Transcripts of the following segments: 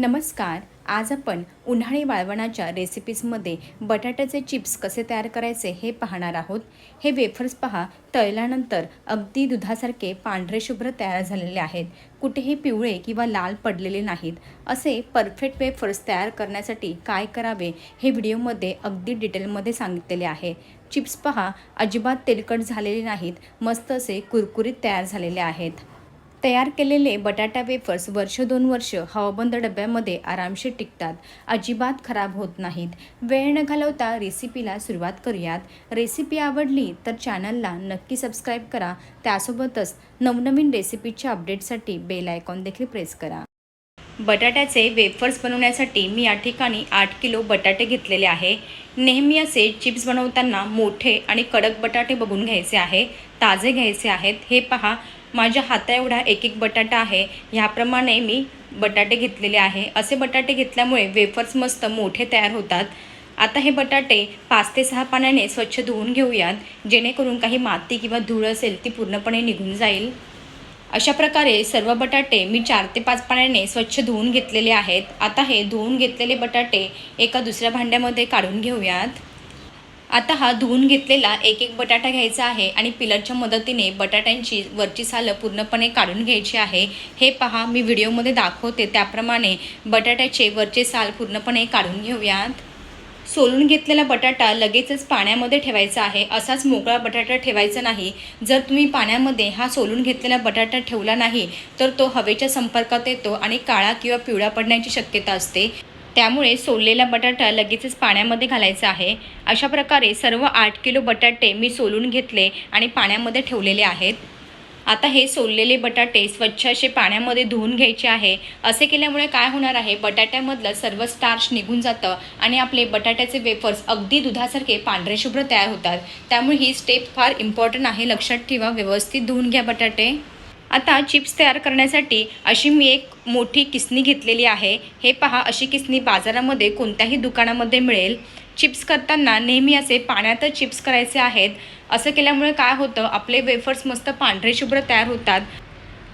नमस्कार आज आपण उन्हाळी वाळवणाच्या रेसिपीजमध्ये बटाट्याचे चिप्स कसे तयार करायचे हे पाहणार आहोत. हे वेफर्स पहा तळल्यानंतर अगदी दुधासारखे पांढरे शुभ्र तयार झालेले आहेत. कुठेही पिवळे किंवा लाल पडलेले नाहीत. असे परफेक्ट वेफर्स तयार करण्यासाठी काय करावे हे व्हिडिओमध्ये अगदी डिटेलमध्ये सांगितलेले आहे. चिप्स पहा अजिबात तेलकट झालेले नाहीत. मस्त असे कुरकुरीत तयार झालेले आहेत. तयार केलेले बटाटा वेफर्स वर्ष दोन वर्ष हवाबंद डब्यामध्ये आरामशीर टिकतात. अजिबात खराब होत नाहीत. वेळ न घालवता रेसिपीला सुरुवात करूयात. रेसिपी आवडली तर चॅनलला नक्की सबस्क्राईब करा. त्यासोबतच नवनवीन रेसिपीच्या अपडेटसाठी बेल आयकॉन देखील प्रेस करा. बटाट्याचे वेफर्स बनवण्यासाठी मी या ठिकाणी आठ किलो बटाटे घेतलेले आहे. नेहमी असे चिप्स बनवताना मोठे आणि कडक बटाटे बघून घ्यायचे आहे. ताजे घ्यायचे आहेत. हे पहा. माझ्या हाताएवढा एक एक बटाटा आहे. ह्याप्रमाणे मी बटाटे घेतलेले आहे. असे बटाटे घेतल्यामुळे वेफर्स मस्त मोठे तयार होतात. आता हे बटाटे पाच ते सहा पाण्याने स्वच्छ धुवून घेऊयात. जेणेकरून काही माती किंवा धूळ असेल ती पूर्णपणे निघून जाईल. अशा प्रकारे सर्व बटाटे मी चार ते पाच पाण्याने स्वच्छ धुवून घेतलेले आहेत. आता हे धुवून घेतलेले बटाटे एका दुसऱ्या भांड्यामध्ये काढून घेऊयात. आता हा धुवून घेतलेला एक एक बटाटा घ्यायचा आहे आणि पिलरच्या मदतीने बटाट्यांची वरची सालं पूर्णपणे काढून घ्यायची आहे. हे पहा मी व्हिडिओमध्ये दाखवते. त्याप्रमाणे बटाट्याचे वरचे साल पूर्णपणे काढून घेऊयात. सोलून घेतलेला बटाटा लगेचच पाण्यामध्ये ठेवायचा आहे. असाच मोकळा बटाटा ठेवायचा नाही. जर तुम्ही पाण्यामध्ये हा सोलून घेतलेला बटाटा ठेवला नाही तर तो हवेच्या संपर्कात येतो आणि काळा किंवा पिवळा पडण्याची शक्यता असते. त्यामुळे सोललेला बटाटा लगेचच पाण्यामध्ये घालायचा आहे. अशा प्रकारे सर्व आठ किलो बटाटे मी सोलून घेतले आणि पाण्यामध्ये ठेवलेले आहेत. आता हे सोललेले बटाटे स्वच्छ असे पाण्यामध्ये धुवून घ्यायचे आहे. असे केल्यामुळे काय होणार आहे? बटाट्यामधलं सर्व स्टार्च निघून जातं आणि आपले बटाट्याचे वेफर्स अगदी दुधासारखे पांढरे शुभ्र तयार होतात. त्यामुळे ही स्टेप फार इम्पॉर्टंट आहे. लक्षात ठेवा. व्यवस्थित धुवून घ्या बटाटे. आता चिप्स तयार करण्यासाठी अशी मी एक मोठी किसणी घेतलेली आहे. हे पहा अशी किसणी बाजारामध्ये कोणत्याही दुकानामध्ये मिळेल. चिप्स करताना नेहमी असे पाण्यातच चिप्स करायचे आहेत. असं केल्यामुळे काय होतं आपले वेफर्स मस्त पांढरे शुभ्र तयार होतात.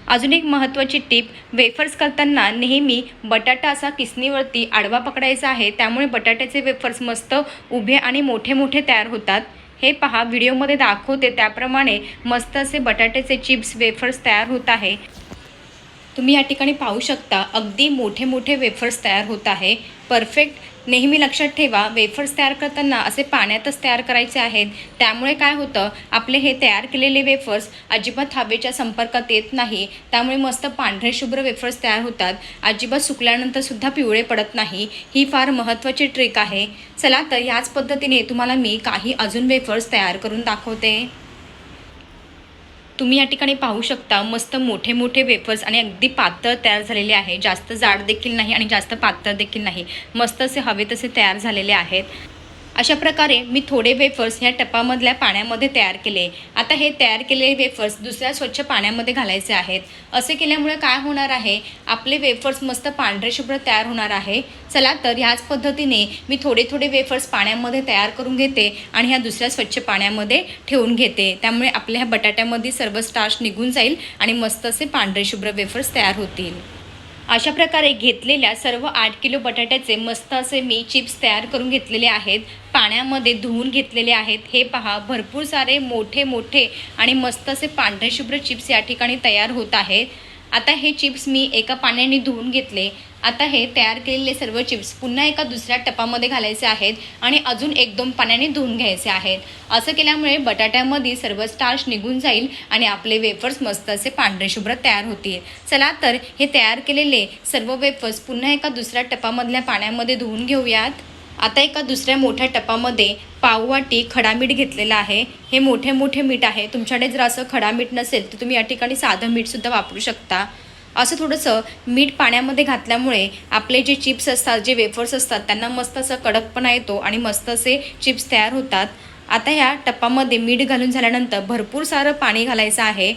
अजून एक महत्त्वाची टीप वेफर्स करताना नेहमी बटाटा असा किसनीवरती आडवा पकडायचा आहे. त्यामुळे बटाट्याचे वेफर्स मस्त उभे आणि मोठे मोठे तयार होतात. हे पहा व्हिडिओमध्ये दाखवते. त्याप्रमाणे मस्त असे बटाट्याचे चिप्स वेफर्स तयार होत आहे. तुम्ही या ठिकाणी पाहू शकता अगदी मोठे मोठे वेफर्स तयार होत आहे. परफेक्ट नेहमी लक्षात ठेवा वेफर्स तयार करताना असे पाण्यातच तयार करायचे आहेत. त्यामुळे काय होतं? आपले हे तयार केलेले वेफर्स अजिबात हवेच्या संपर्कात येत नाही. त्यामुळे मस्त पांढरे शुभ्र वेफर्स तयार होतात. अजिबात सुकल्यानंतर सुद्धा पिवळे पडत नाही. ही फार महत्त्वाची ट्रिक आहे. चला तर याच पद्धतीने तुम्हाला मी काही अजून वेफर्स तयार करून दाखवते. तुम्ही या ठिकाणी पाहू शकता मस्त मोठे मोठे वेफर्स आणि अगदी पातळ तयार झालेले आहे. जास्त जाड देखील नाही आणि जास्त पातळ देखील नाही. मस्त असे हवे तसे तयार झालेले आहेत. अशा प्रकारे मी थोडे वेफर्स ह्या टपामधल्या पाण्यामध्ये तयार केले. आता हे तयार केलेले वेफर्स दुसऱ्या स्वच्छ पाण्यामध्ये घालायचे आहेत. असे केल्यामुळे काय होणार आहे? आपले वेफर्स मस्त पांढरे शुभ्र तयार होणार आहे. चला तर ह्याच पद्धतीने मी थोडे थोडे वेफर्स पाण्यामध्ये तयार करून घेते आणि ह्या दुसऱ्या स्वच्छ पाण्यामध्ये ठेवून घेते. त्यामुळे आपल्या ह्या बटाट्यामध्ये सर्व स्टार्च निघून जाईल आणि मस्त असे पांढरे शुभ्र वेफर्स तयार होतील. अशा प्रकारे घेतलेल्या सर्व आठ किलो बटाट्याचे मस्त असे मी चिप्स तयार करून घेतलेले आहेत. पाण्यामध्ये धुवून घेतलेले आहेत. हे पहा भरपूर सारे मोठे मोठे आणि मस्त असे पांढरेशुभ्र चिप्स या ठिकाणी तयार होत आहेत. आता हे चिप्स मी एका पाण्याने धुवून घेतले. आता हे तयार केलेले सर्व चिप्स पुन्हा एका दुसऱ्या टपामध्ये घालायचे आहेत आणि अजून एक दोन पाण्याने धुवून घ्यायचे आहेत. असं केल्यामुळे बटाट्यामध्ये सर्व स्टार्च निघून जाईल आणि आपले वेफर्स मस्त असे पांढरे शुभ्र तयार होतील. चला तर हे तयार केलेले सर्व वेफर्स पुन्हा एका दुसऱ्या टपामधल्या पाण्यामध्ये धुवून घेऊयात. आता एका दुसऱ्या मोठ्या टपामध्ये पाववाटी खडा मीठ घेतलेलं आहे. हे मोठे मोठे मीठ आहे. तुमच्याकडे जर असं खडा मीठ नसेल तर तुम्ही या ठिकाणी साधं मीठसुद्धा वापरू शकता. असं थोडंसं मीठ पाण्यामध्ये घातल्यामुळे आपले जे चिप्स असतात जे वेफर्स असतात त्यांना मस्त असं कडकपणा येतो आणि मस्त असे चिप्स तयार होतात. आता ह्या टप्पामध्ये मीठ घालून झाल्यानंतर भरपूर सारं पाणी घालायचं आहे.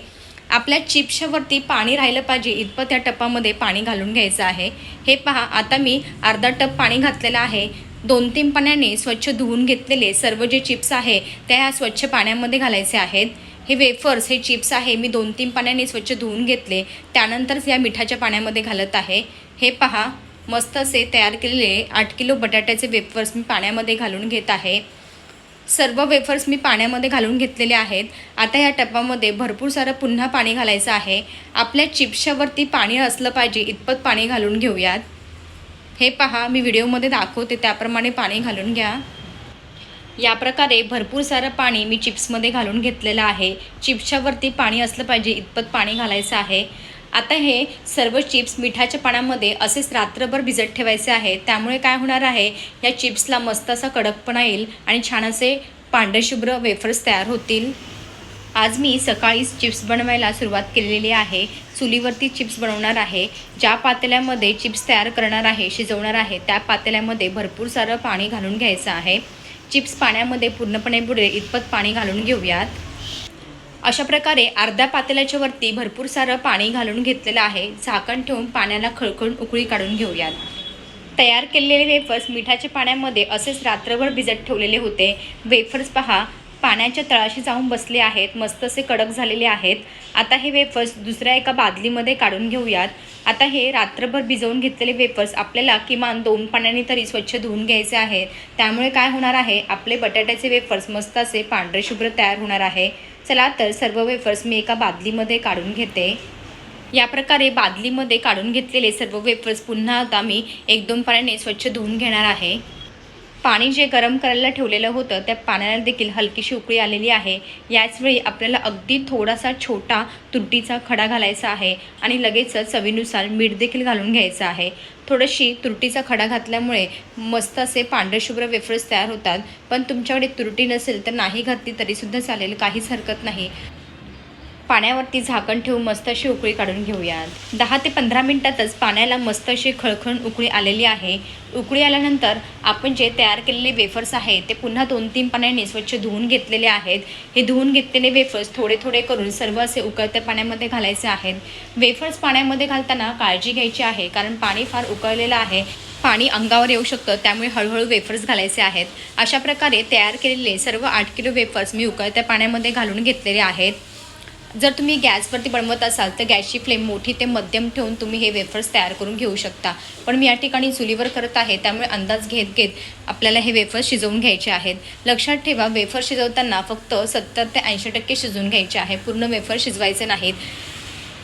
आपल्या चिप्सच्यावरती पाणी राहिलं पाहिजे इतपत त्या टप्पामध्ये पाणी घालून घ्यायचं आहे. हे पहा आता मी अर्धा टप पाणी घातलेलं आहे. दोन तीन पाण्याने स्वच्छ धुवून घेतलेले सर्व जे चिप्स आहे त्या ह्या स्वच्छ पाण्यामध्ये घालायचे आहेत. हे वेफर्स हे चिप्स आहे मी दोन तीन पाण्याने स्वच्छ धुवून घेतले. त्यानंतरच या मिठाच्या पाण्यामध्ये घालत आहे. हे पहा मस्त असे तयार केलेले आठ किलो बटाट्याचे वेफर्स मी पाण्यामध्ये घालून घेत आहे. सर्व वेफर्स मी पाण्यामध्ये घालून घेतलेले आहेत. आता या टपामध्ये भरपूर सारं पुन्हा पाणी घालायचं आहे. आपल्या चिप्सच्यावरती पाणी असलं पाहिजे इतपत पाणी घालून घेऊयात. हे पहा मी व्हिडिओमध्ये दाखवते त्याप्रमाणे पाणी घालून घ्या. या प्रकारे भरपूर सारं पाणी मी चिप्समध्ये घालून घेतलेलं आहे. चिप्सच्या वरती पाणी असलं पाहिजे इतपत पाणी घालायचं आहे. आता हे सर्व चिप्स मिठाच्या पाण्यामध्ये असेच रात्रभर भिजत ठेवायचे आहे. त्यामुळे काय होणार आहे या चिप्सला मस्त असा कडकपणा येईल आणि छान असे पांढरेशुभ्र वेफर्स तयार होतील. आज मी सकाळीच चिप्स बनवायला सुरुवात केलेली आहे. चुलीवरती चिप्स बनवणार आहे. ज्या पातेल्यामध्ये चिप्स तयार करणार आहे शिजवणार आहे त्या पातेल्यामध्ये भरपूर सारं पाणी घालून घ्यायचं आहे. चिप्स पाण्यामध्ये पूर्णपणे बुडेल इतपत पाणी घालून घेऊयात. अशा प्रकारे अर्ध्या पातेल्याच्या वरती भरपूर सारं पाणी घालून घेतलेलं आहे. झाकण ठेवून पाण्याला खळखळून उकळी काढून घेऊयात. तयार केलेले वेफर्स मिठाच्या पाण्यामध्ये असेच रात्रभर भिजत ठेवलेले होते. वेफर्स पहा पाण्याच्या तळाशी जाऊन बसले आहेत मस्त असे कडक झालेले आहेत. आता हे वेफर्स दुसऱ्या एका बादलीमध्ये काढून घेऊयात. आता हे रात्रभर भिजवून घेतलेले वेफर्स आपल्याला किमान दोन पाण्याने तरी स्वच्छ धुवून घ्यायचे आहेत. त्यामुळे काय होणार आहे? आपले बटाट्याचे वेफर्स मस्त असे पांढरे शुभ्र तयार होणार आहे. चला तर सर्व वेफर्स मी एका बादलीमध्ये काढून घेते. या प्रकारे बादलीमध्ये काढून घेतलेले सर्व वेफर्स पुन्हा आता मी एक दोन पाण्याने स्वच्छ धुवून घेणार आहे. पाणी जे गरम करायला ठेवलेलं होतं त्या पाण्याला देखील हलकीशी उकळी आलेली आहे. याचवेळी आपल्याला अगदी थोडासा छोटा तुरटीचा खडा घालायचा आहे आणि लगेचच चवीनुसार मीठ देखील घालून घ्यायचं आहे. थोडीशी तुरटीचा खडा घातल्यामुळे मस्त असे पांढरे शुभ्र वेफर्स तयार होतात. पण तुमच्याकडे तुरटी नसेल तर नाही घातली तरीसुद्धा चालेल. काहीच हरकत नाही. पाण्यावरती झाकण ठेवून मस्त अशी उकळी काढून घेऊयात. दहा ते पंधरा मिनटातच पाण्याला मस्त अशी खळखळून उकळी आलेली आहे. उकळी आल्यानंतर आपण जे तयार केलेले वेफर्स आहेत ते पुन्हा दोन तीन पाण्याने स्वच्छ धुवून घेतलेले आहेत. हे धुवून घेतलेले वेफर्स थोडे थोडे करून सर्व असे उकळत्या पाण्यामध्ये घालायचे आहेत. वेफर्स पाण्यामध्ये घालताना काळजी घ्यायची आहे कारण पाणी फार उकळलेलं आहे. पाणी अंगावर येऊ शकतं त्यामुळे हळूहळू वेफर्स घालायचे आहेत. अशा प्रकारे तयार केलेले सर्व आठ किलो वेफर्स मी उकळत्या पाण्यामध्ये घालून घेतलेले आहेत. जर तुम्ही गॅसवरती बनवत असाल तर गॅसची फ्लेम मोठी ते मध्यम ठेवून तुम्ही हे वेफर्स तयार करून घेऊ शकता. पण मी या ठिकाणी चुलीवर करत आहे त्यामुळे अंदाज घेत घेत आपल्याला हे वेफर्स शिजवून घ्यायचे आहेत. लक्षात ठेवा वेफर शिजवताना फक्त सत्तर ते ऐंशी टक्के शिजवून घ्यायचे आहे. पूर्ण वेफर शिजवायचे नाहीत.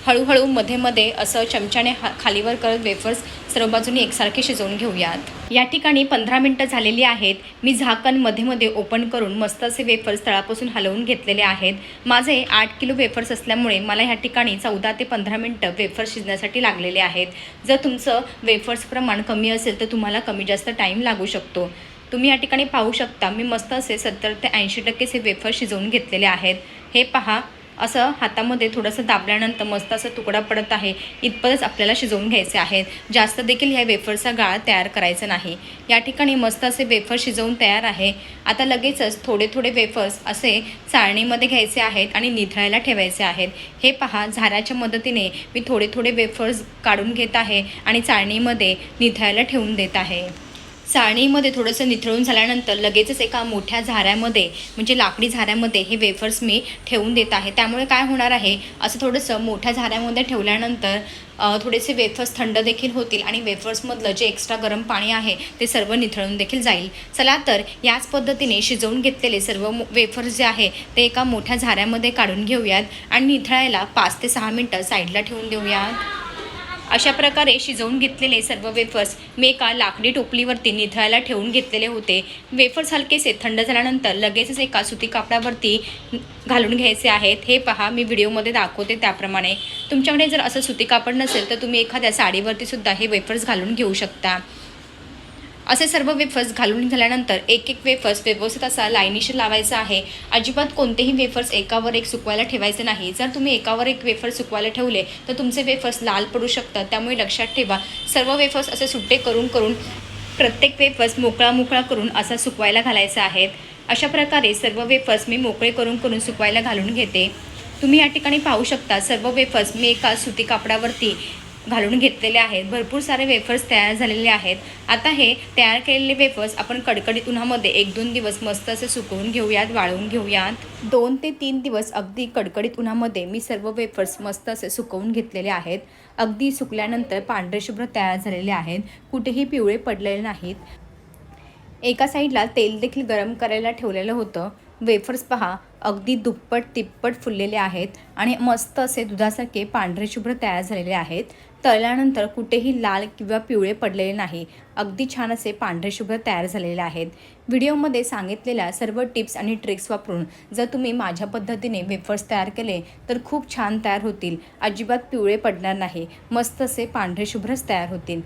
हळूहळू मध्ये मध्ये असं चमच्याने हा खालीवर करत वेफर्स सर्व बाजूनी एकसारखे शिजवून घेऊयात. या ठिकाणी पंधरा मिनटं झालेली आहेत. मी झाकणमध्ये मध्ये ओपन करून मस्त असे वेफर्स तळापासून हलवून घेतलेले आहेत. माझे आठ किलो वेफर्स असल्यामुळे मला ह्या ठिकाणी चौदा ते पंधरा मिनटं वेफर्स शिजण्यासाठी लागलेले आहेत. जर तुमचं वेफर्स प्रमाण कमी असेल तर तुम्हाला कमी जास्त टाईम लागू शकतो. तुम्ही या ठिकाणी पाहू शकता मी मस्त असे सत्तर ते ऐंशी टक्के असे वेफर शिजवून घेतलेले आहेत. हे पहा असं हातामध्ये थोडंसं दाबल्यानंतर मस्त असं तुकडा पडत आहे. इतपतच आपल्याला शिजवून घ्यायचे आहेत. जास्त देखील ह्या वेफरचा गाळ तयार करायचा नाही. या ठिकाणी मस्त असे वेफर शिजवून तयार आहे. आता लगेचच थोडे थोडे वेफर्स असे चाळणीमध्ये घ्यायचे आहेत आणि निथळायला ठेवायचे आहेत. हे पहा झाऱ्याच्या मदतीने मी थोडे थोडे वेफर्स काढून घेत आहे आणि चाळणीमध्ये निथळायला ठेवून देत आहे. चाळणीमध्ये थोडंसं निथळून झाल्यानंतर लगेचच एका मोठ्या झाऱ्यामध्ये म्हणजे लाकडी झाऱ्यामध्ये हे वेफर्स मी ठेवून देत आहे. त्यामुळे काय होणार आहे? असं थोडंसं मोठ्या झाऱ्यामध्ये ठेवल्यानंतर थोडेसे वेफर्स थंड देखील होतील आणि वेफर्समधलं जे एक्स्ट्रा गरम पाणी आहे ते सर्व निथळून देखील जाईल. चला तर याच पद्धतीने शिजवून घेतलेले सर्व वेफर्स जे आहे ते एका मोठ्या झाऱ्यामध्ये काढून घेऊयात आणि निथळायला पाच ते सहा मिनटं साईडला ठेवून देऊयात. अशा प्रकारे शिजवून घेतलेले सर्व वेफर्स मी एका लाकडी टोपलीवरती निथळायला ठेवून घेतलेले होते. वेफर्स हलकेसे थंड झाल्यानंतर लगेचच एका सुती कापडावरती घालून घ्यायचे आहेत. हे पहा मी व्हिडिओमध्ये दाखवते त्याप्रमाणे. तुमच्याकडे जर असं सुती कापड नसेल तर तुम्ही एखाद्या साडीवरती सुद्धा हे वेफर्स घालून घेऊ शकता. असे सर्व वेफर्स घालून झाल्यानंतर एक एक वेफर्स व्यवस्थित असा लाईनीशी लावायचा आहे. अजिबात कोणतेही वेफर्स एकावर एक सुकवायला ठेवायचे नाही. जर तुम्ही एकावर एक वेफर सुकवायला ठेवले तर तुमचे वेफर्स लाल पडू शकतात. त्यामुळे लक्षात ठेवा सर्व वेफर्स असे सुट्टे करून करून प्रत्येक वेफर्स मोकळा मोकळा करून असा सुकवायला घालायचा आहेत. अशा प्रकारे सर्व वेफर्स मी मोकळे करून करून सुकवायला घालून घेते. तुम्ही या ठिकाणी पाहू शकता सर्व वेफर्स मी एका सुती कापडावरती घालून घेतलेले आहेत. भरपूर सारे वेफर्स तयार झालेले आहेत. आता हे तयार केलेले वेफर्स आपण कडकडीत उन्हामध्ये एक दोन दिवस मस्त असे सुकवून घेऊयात वाळवून घेऊयात. दोन ते तीन दिवस अगदी कडकडीत उन्हामध्ये मी सर्व वेफर्स मस्त असे सुकवून घेतलेले आहेत. अगदी सुकल्यानंतर पांढरे शुभ्र तयार झालेले आहेत. कुठेही पिवळे पडलेले नाहीत. एका साईडला तेल देखील गरम करायला ठेवलेलं होतं. वेफर्स पहा अगदी दुप्पट तिप्पट फुललेले आहेत आणि मस्त असे दुधासारखे पांढरे शुभ्र तयार झालेले आहेत. तळल्यानंतर कुठेही लाल किंवा पिवळे पडलेले नाही. अगदी छान असे पांढरे शुभ्र तयार झालेले आहेत. व्हिडिओमध्ये सांगितलेल्या सर्व टिप्स आणि ट्रिक्स वापरून जर तुम्ही माझ्या पद्धतीने वेफर्स तयार केले तर खूप छान तयार होतील. अजिबात पिवळे पडणार नाही. मस्त असे पांढरे शुभ्रच तयार होतील.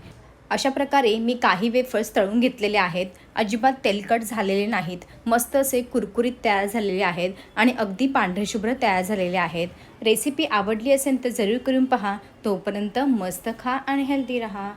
अशा प्रकारे मी काही वेफर्स तळून घेतलेले आहेत. अजिबात तेलकट झालेले नाहीत. मस्त असे कुरकुरीत तयार झालेले आहेत आणि अगदी पांढरेशुभ्र तयार झालेले आहेत. रेसिपी आवडली असेल तर जरूर करून पहा. तोपर्यंत मस्त खा आणि हेल्दी रहा.